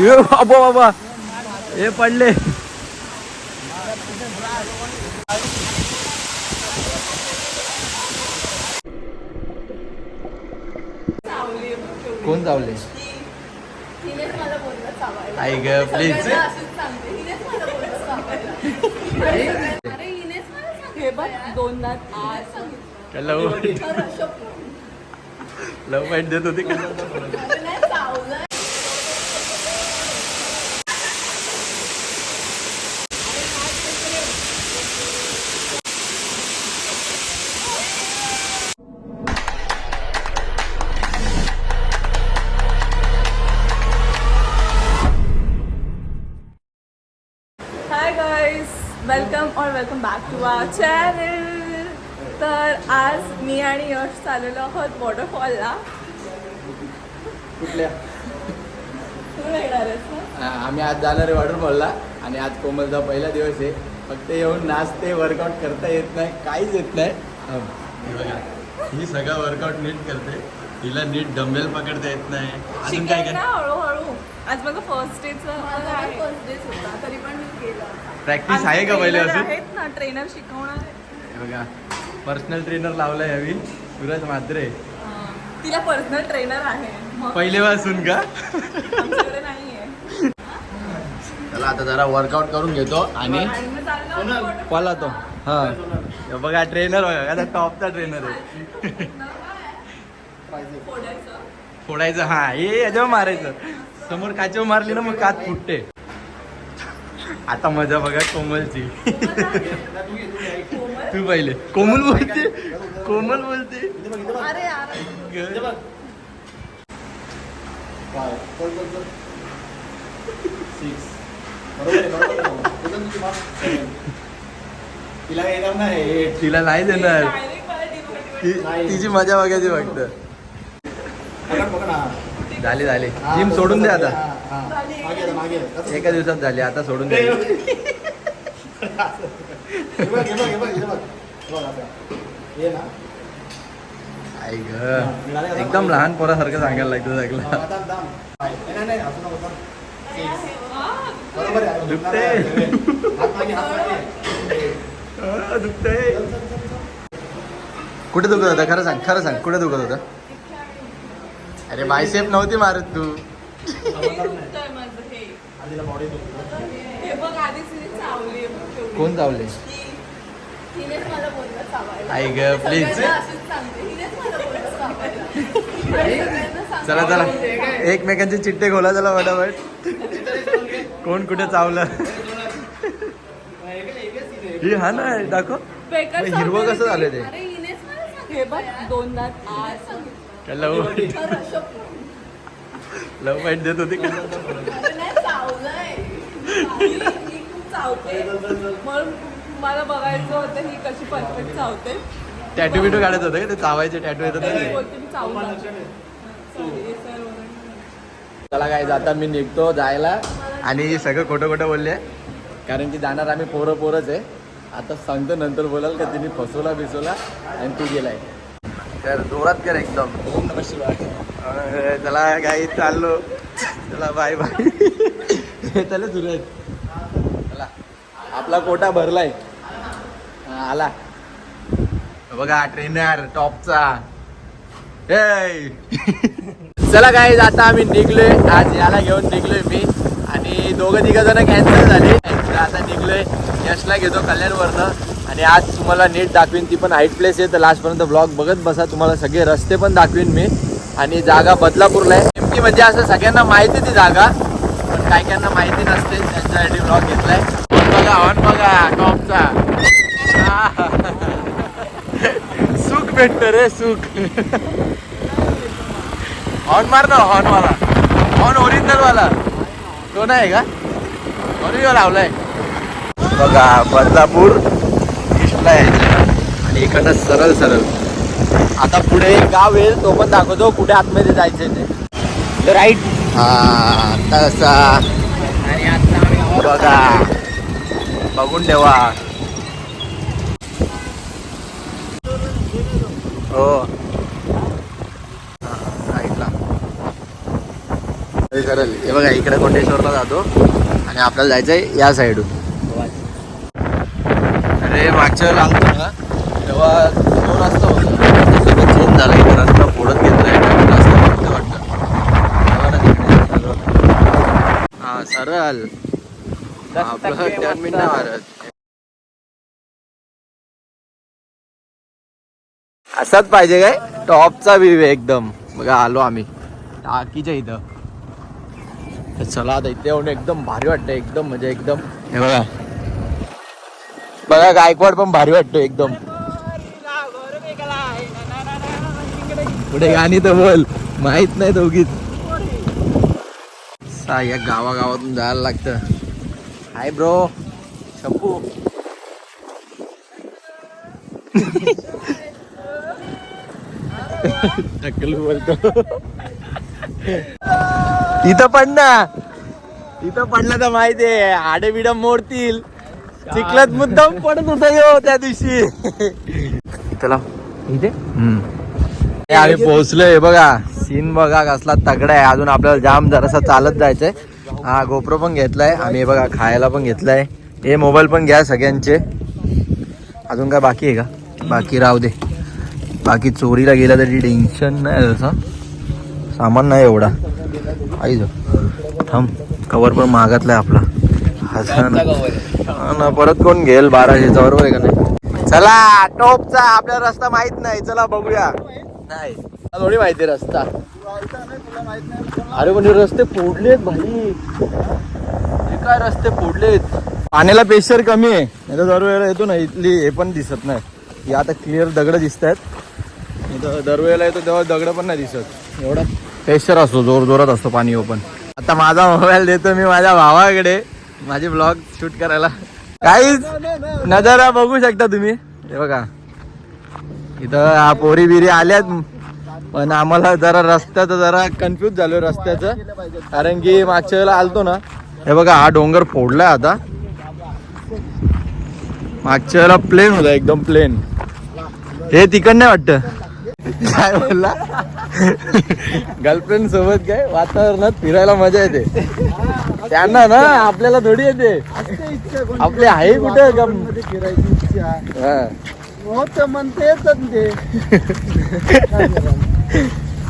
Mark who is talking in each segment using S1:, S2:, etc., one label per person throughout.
S1: ए बाबा बाबा हे पडले कोण चावले. आई ग प्लीज.
S2: हे.
S1: लव. लव पॉईंट देत होती का
S2: चाललेलो आहोत वॉटरफॉलला
S1: कुठल्या?
S2: तू येणार आहेस ना?
S1: आम्ही आज जाणार आहे वॉटरफॉलला आणि आज कोमलचा पहिला दिवस आहे. फक्त येऊन नाचते वर्कआउट करता येत नाही काहीच येत नाही. हं, हे बघा ही सगळं वर्कआउट नीट करते. हिला नीट डंबेल पकडता येत नाही. अजून काय
S2: शिकेल ना
S1: काय
S2: हळूहळू. आज माझा फर्स्ट डेचं फर्स्ट डेच होता. तरी पण मी
S1: प्रॅक्टिस आहे का पहिले अजून?
S2: आहेत ना ट्रेनर शिकवणार आहे.
S1: हे बघा पर्सनल ट्रेनर लावलाय हवी. सूरज म्हात्रे.
S2: तिला पर्सनल ट्रेनर आहे.
S1: पहिलेपासून का? चला आता जरा वर्कआउट करून घेतो आणि कोला तो? हा. बघा ट्रेनर बघा आता टॉपचा ट्रेनर आहे.
S2: फोडायचं.
S1: हा. हे याच्यावर मारायचं. समोर काचेवर मारली ना मग काच फुटते. आता मजा बघा कोमलची.
S2: कोमल?
S1: तू पहिले. कोमल बोलते. कोमल बोलते.
S2: अरे
S3: तिला येणार नाही.
S1: तिला नाही देणार. तिची मजा बघायची फक्त. झाली झाली. जिम सोडून दे आता? एका दिवसात झाली आता सोडून दे.
S3: ना।
S1: आई ग. एकदम लहान पोरासारखं सांगायला लागतं सगळं. दुखते.
S3: चल.
S1: कुठे दुखत होतं? खरं सांग खरं सांग कुठे दुखत होतं? अरे बायसेप नव्हती मारत तू.
S2: हे हे.
S3: दुखते.
S2: हे.
S1: कोण चावले आई ग,
S2: सांगते.
S1: चला चला. एकमेकांचे चिट्टे खोला चला फटाफट. कोण कुठे चावलं? ही हा ना दाखव. हिरवं कसं झालं ते?
S2: दोनदा.
S1: लव. लव पॉईंट देत होती का?
S2: चावलंय. मला बघायचं होतं ही कशी परफेक्ट चावते.
S1: टॅटू बिटू काढत होतं का? ते चावायचे टॅटू येतात ना
S2: मी
S1: ते.
S2: बोलते मी चावू Sorry, sir वगैरे.
S1: चला काय आता मी निघतो जायला. आणि सगळं खोटं खोटं बोलले. कारण की जाणार आम्ही पोरं पोरच आहे. आता सांगतो नंतर बोलाल का तिने फसवला बिसवला आणि तू गेलाय. तर जोरात कर एकदम.
S3: ओम नमः शिवाय.
S1: अरे, चला काही चाललो. चला बाय बाय चला सुरज चला. आपला कोटा भरलाय. आला. बघा ट्रेनर टॉपचा चला काय आता आम्ही निघलोय. आज याला घेऊन निघलोय मी आणि दोघं तिघ जण कॅन्सल झाले. आता निघलोय. यशला घेतो कल्याणवरनं. आणि आज तुम्हाला नीट दाखवीन ती पण हाईट प्लेस आहे. तर लास्टपर्यंत ब्लॉग बघत बसा. तुम्हाला सगळे रस्ते पण दाखवीन मी. आणि जागा बदलापूरला आहे. नेमकी म्हणजे असं सगळ्यांना माहिती ती जागा. पण काही काहींना माहिती नसते. त्यांच्यासाठी ब्लॉग घेतलाय. बघा ऑन बघा टॉपचा सुख भेटतं रे सुख हॉर्न मार ना हॉर्न वाला. हॉर्न ओरिजिनल वाला. तो नाही का? ओरिजिनल लावलाय. बघा बदलापूर ईस्टला यायचं आणि इकडनं सरळ सरळ. आता पुढे एक गाव येईल तो पण दाखवतो. कुठे आतमध्ये जायचंय ते. राईट हा तसा. बघा. बघून ठेवा. हो. हा, राईटला करल हे बघा इकडे कोटेश्वरला जातो आणि आपल्याला जायचंय या साईडून. अरे मागच्या वेळेला आलतो ना तेव्हा तो रस्ता होता सगळं चेंज झाला. इथे रस्ता फोडत नवीन रस्ता फक्त वाटतं. हा सरळ. आपलं टर्मिन नाही मारत असाच पाहिजे काय? टॉपचा व्ह्यू आहे एकदम. बघा आलो आम्ही. टाकीच्या इथं. चला आता इथे येऊन एकदम भारी वाटतं एकदम म्हणजे एकदम. हे बघा. बघा गायकवाड पण भारी वाटतो एकदम. पुढे गाणी तर बोल. माहीत नाही दोघीच. सा या गावागावातून जायला लागतं. Hi bro. शपू इथं पड ना. इथं पडलं तर माहितीये आडे बिड मोडतील. चिखलात मुद्दाम पडत होता यो त्या दिवशी. चला इथे? आम्ही पोहोचलोय बघा. सीन बघा कसला तगडा आहे. अजून आपल्याला जाम जरासा चालत जायचंय. हा गोप्रो पण घेतलाय. आम्ही बघा खायला पण घेतलाय. हे मोबाईल पण घ्या सगळ्यांचे. अजून काय बाकी आहे का? बाकी राहू दे. बाकी चोरीला गेला तरी टेन्शन नाही त्याचा सामान नाही एवढा. आई जो थांब कवर पण महागातलाय आपला. ना. हा ना परत कोण घेईल बाराशेचा बरोबर आहे का नाही? चला टोपचा आपल्याला रस्ता माहीत नाही. चला बघूया. नाही. थोडी माहिती आहे रस्ता. अरे पण रस्ते फोडलेत भाई. काय रस्ते फोडलेत? पाण्याला प्रेशर कमी आहे. नाही तर दरवेळेला येतो ना इथली हे पण दिसत नाही. ही आता क्लिअर दगड दिसत आहेत दरवेळेला येतो तेव्हा दगड पण नाही दिसत. एवढा प्रेशर असतो जोर जोरात असतो पाणी ओपन. आता माझा मोबाईल देतो मी माझ्या भावाकडे माझे ब्लॉग शूट करायला. काहीच नजारा बघू शकता तुम्ही. हे बघा. इथं हा पोरी बिरी आल्यात. पण आम्हाला जरा रस्त्याचं जरा कन्फ्यूज झालो रस्त्याचं. कारण की मागच्या वेळेला आलतो ना. हे बघा हा डोंगर फोडलाय आता. मागच्या वेळेला प्लेन होता एकदम प्लेन हे तिकडनं नाही वाटत. काय बोलला? गर्लफ्रेंड सोबत काय? वातावरणात फिरायला मजा येते. त्यांना ना आपल्याला थोडी येते. आपले आहे कुठे गम?
S3: फिरायची इच्छा
S1: हा.
S3: हो तर म्हणते येतात ते.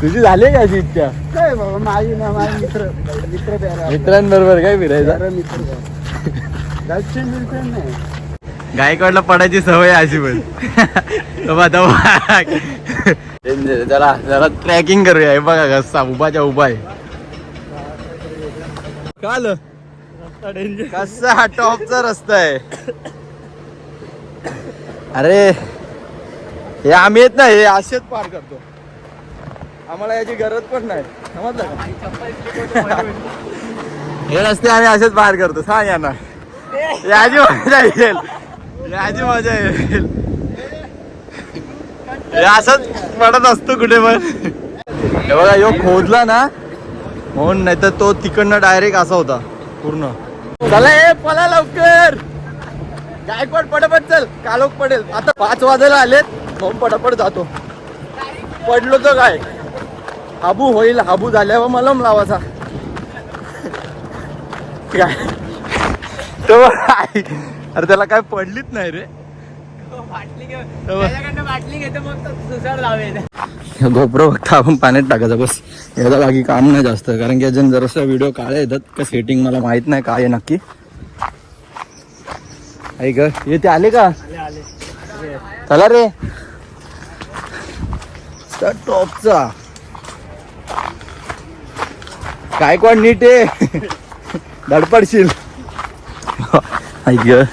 S1: तुझी झाली का अशी इच्छा?
S3: काय बाबा माझी ना माझे मित्र मित्र प्यारा.
S1: मित्रांबरोबर काय फिरायचं?
S3: प्यारा मित्र गर्लफ्रेंड बिलफ्रेंड नाही.
S1: गायकवाडला पडायची सवय अशी पण. जरा जरा ट्रॅकिंग करूया. हे बघा कसा उभाच्या उभा आहे काल कसा हा टॉपचा रस्ता आहे? अरे हे आम्ही येत ना हे असेच पार करतो. आम्हाला याची गरज पण नाही. समजलं का? हे रस्ते आम्ही असेच पार करतो. सांग यांना. याची मजा येईल. याची मजा येईल. हे असंच पडत असतो कुठे पण. हे बघा यो खोदला ना म्हणून नाही तर तो तिकडनं डायरेक्ट असा होता पूर्ण. चला हे पला लवकर. गायकवाड पटापट चल कालोख पडेल. आता पाच वाजायला आलेत म्हणून पटापट जातो. पडलो तर काय? हाबू होईल हाबू झाल्यावर मलम लावायचा. काय? तो. अरे त्याला काय पडलीच नाही रे. गोप्रो फक्त आपण पाण्यात टाकायचा बस. याला बाकी काम नाही जास्त कारण की अजून जरासा व्हिडिओ काळे येतात का सेटिंग मला माहीत नाही काय आहे नक्की. ऐक येते आले का? चला रे. टॉपचा. काय कोण नीट आहे? धडपडशील. ऐक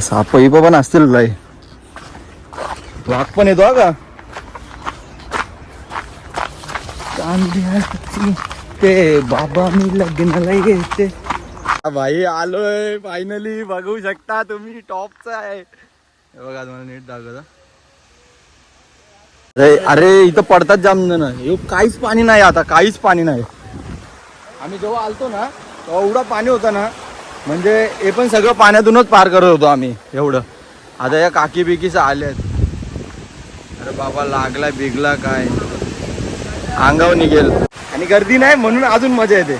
S1: साप पैप पण असतील लय. वाघ पण येतो का? ते बाबा मी लग्नाला येते. भाई आलोय फायनली बघू शकता तुम्ही टॉपचा आहे. बघा तुम्हाला नीट दाखवता. अरे अरे इथं पडतात जाम जण काहीच पाणी नाही आता काहीच पाणी नाही. आम्ही जेव्हा आलतो ना एवढं पाणी होतं ना म्हणजे हे पण सगळं पाण्यातूनच पार करत होतो आम्ही एवढं. आता या काकी बिकीच आल्यात अरे बाबा लागला बिगला काय? अंगावर निघेल. आणि गर्दी नाही म्हणून अजून मजा येते.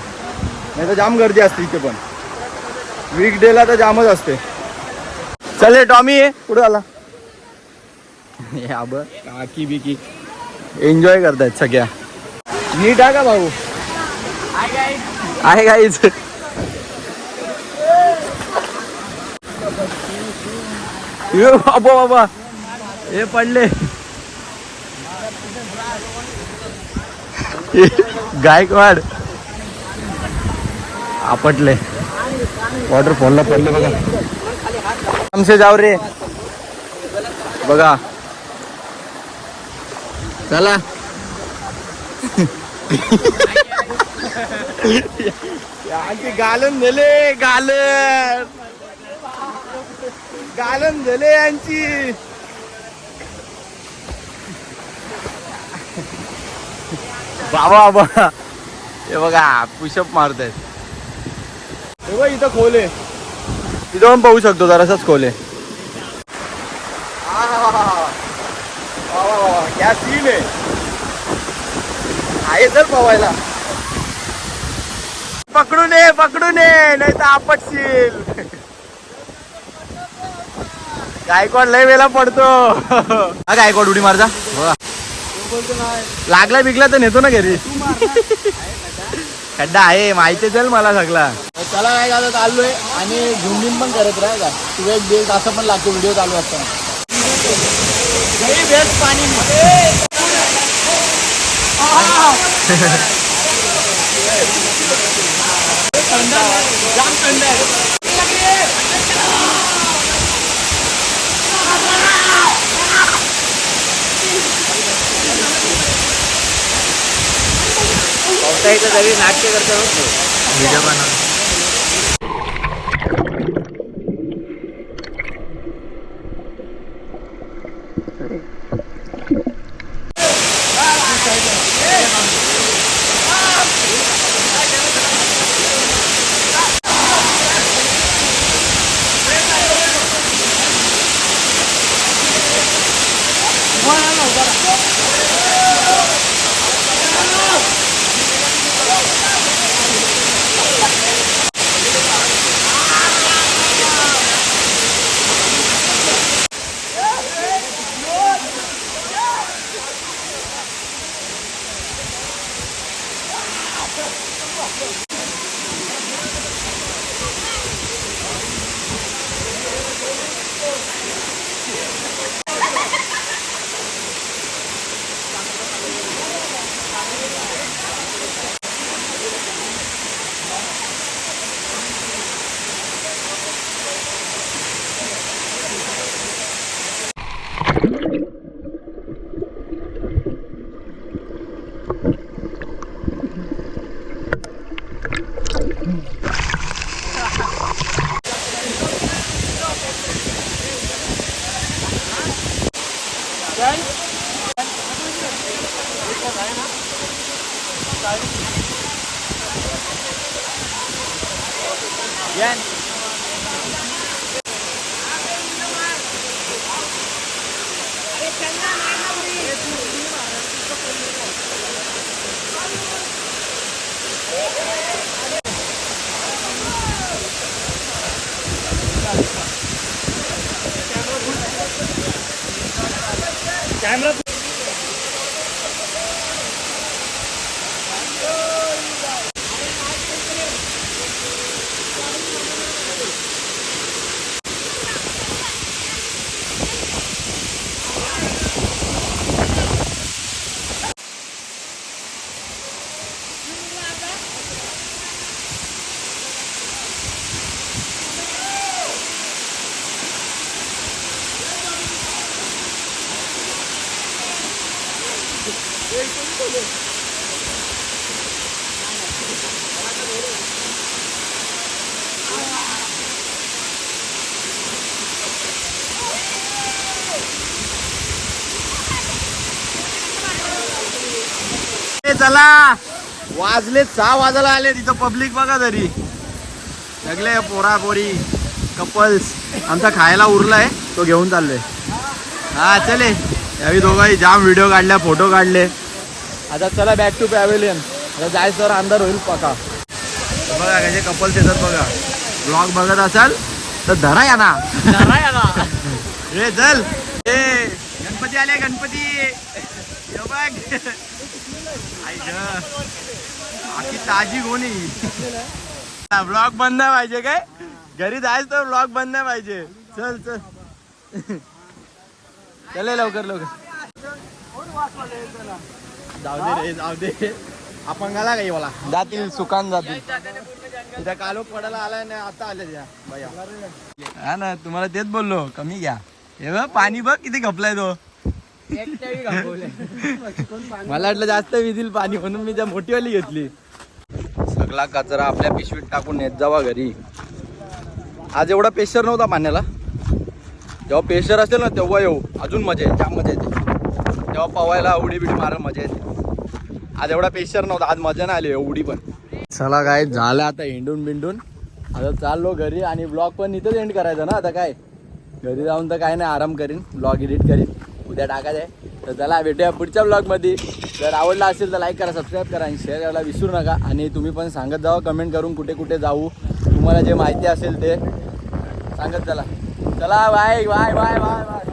S1: नाही तर जाम गर्दी असते इथे पण. वीक डेला तर जामच असते. चल टॉमी ये. कुठं आला. हे काकी बिकी. एन्जॉय करतायत सगळ्या. नीट आहे का भाऊ? आहे काहीच बाबा बाबा. हे पडले. गायकवाड. आपटले. वॉटरफॉलला पडले बघा. आमचे जाव रे. बघा. चला. यांची गालन दिले गालन गालन दिले यांची. बाबा बाबा. हे बघा पुशअप मारतायत. हे बघ इथं खोल. तिथं पण पाहू शकतो जरासाच खोल. आहे क्या सीन आहे. आहे तर पवायला पकडून ये पकडून ये नाही तर आपटशील. गायकवाड लय वेळा पडतो. हा गायकवाड उडी मारजा लागला बिगला तर नेतो ना घरी. खड्डा आहे माहिती चल मला सगळा.
S3: त्याला काय झालं चाललोय. आणि झुंबीन पण करत राह का? तू एक दीड तास पण लागतो व्हिडिओ चालू असताना. बेस्ट पाणी आहे
S1: पावसाळ्याचं सगळी नाट्य करतो. व्हिडिओ ए, चला. वाजले सहा वाजायला आले तिथं पब्लिक बघा तरी. सगळे पोरा पोरी कपल्स आमचा खायला उरलाय तो घेऊन चाललोय. हा चले. यावेळी दोघांनी जाम व्हिडिओ काढल्या फोटो काढले. आता चला बॅक टू पॅव्हिलियन आता जायचं तर अंधार होईल पका बघा कसे कपल्स येतात बघा. ब्लॉग बघत असाल तर धरा या ना रे चल. ए गणपती आले गणपती. ये आखी ताजी कोणी ब्लॉग बंद नाही पाहिजे काय? घरी जायचं तर ब्लॉग बंद नाही पाहिजे. चल चल. चले लवकर लवकर. जाऊ दे रे जाऊ दे. आपण गाला काही मला जातील सुकान जातील. तिथे कालोख पडायला आलाय नाही आता आले हा ना तुम्हाला तेच बोललो कमी घ्या. हे बघ पाणी बघ किती घपलाय तो. मला वाटलं जास्त विधील पाणी म्हणून मी त्या मोठीवाली घेतली. सगळा कचरा आपल्या पिशवीत टाकून नेत जावा घरी. आज एवढा प्रेशर नव्हता पाण्याला. जेव्हा प्रेशर असेल ना तेव्हा येऊ. अजून मजा येते जाम मजा येते. तेव्हा पवायला उडी बिडी मारायला मजा येते. आज एवढा प्रेशर नव्हता आज मजा नाही आली एवढी पण. चला काय झालं आता हिंडून बिंडून. आता चाललो घरी आणि ब्लॉग पण इथंच एंड करायचा ना आता काय? घरी जाऊन तर काय नाही आराम करीन ब्लॉग एडिट करीन. उद्या टाकायचं आहे. तर चला भेटूया पुढच्या ब्लॉगमध्ये जर आवडला असेल तर लाईक करा सबस्क्राईब करा आणि शेअर करायला विसरू नका. आणि तुम्ही पण सांगत जावा कमेंट करून कुठे कुठे जाऊ. तुम्हाला जे माहिती असेल ते सांगत चला. चला bye bye bye bye bye